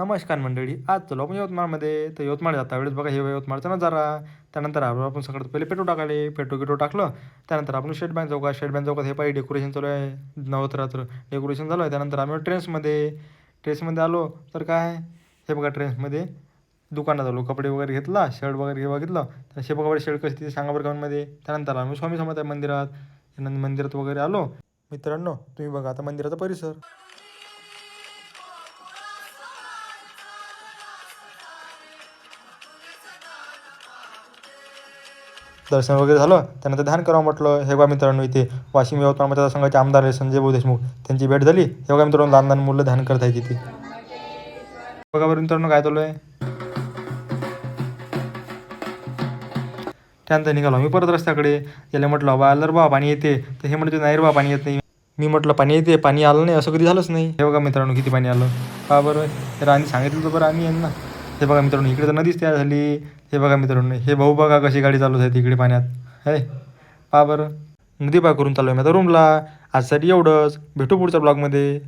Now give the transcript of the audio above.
नमस्कार मंडळी आज चलो आपण यवतमाळमध्ये. तर यवतमाळ जाता वेळेस बघा हे यवतमाळचा नजारा. त्यानंतर आपण आपण सगळ्यात पहिले पेट्रोल टाकाले. पेट्रोल गिट्रोल टाकलं. त्यानंतर आपण स्टेट बँक चौकात स्टेट बँक चौकात हे पाहिजे डेकोरेशन चालू आहे. नवरात्र डेकोरेशन झालं आहे. त्यानंतर आम्ही ट्रेन्समध्ये ट्रेन्समध्ये आलो. तर काय हे बघा ट्रेन्समध्ये. दुकानात आलो. कपडे वगैरे घेतला शर्ट वगैरे हे बघितलं. तर शे बघा शर्ट कशी तिथे सांगा बरं कमेंटमध्ये त्यानंतर आम्ही स्वामी समर्थ मंदिरात त्यानंतर मंदिरात वगैरे आलो. मित्रांनो तुम्ही बघा आता मंदिराचा परिसर. दर्शन वगैरे झालं त्यानंतर ध्यान करावं म्हटलं. हे बघा मित्रांनो इथे वाशिम यवतमाळ मतदारसंघाचे आमदार आहे संजय भाऊ देशमुख. त्यांची भेट झाली. हे बघा मित्रांनो लहान लहान मुलं ध्यान करत आहे तिथे बघा बरं मित्रांनो काय चालू आहे? त्यानंतर निघालो मी परत रस्त्याकडे. याला म्हटलं बा आलं बा पाणी येते. तर हे म्हणते नाही रे बा पाणी येत नाही. मी म्हटलं पाणी येते पाणी आलं नाही असं कधी झालंच नाही. हे बघा मित्रांनो किती पाणी आलं. का बरं? तर आणि सांगितलं तर बरं आम्ही यांना हे बघा मित्रांनो इकडे तर नदीच तयार झाली. हे बघा मित्रांनो हे भाऊ बघा कशी गाडी चालवत आहे तिकडे पाण्यात. हे पा बरं. नदी पार करून चालू आहे मी आता रूमला आजसाठी एवढंच. भेटू पुढच्या ब्लॉगमध्ये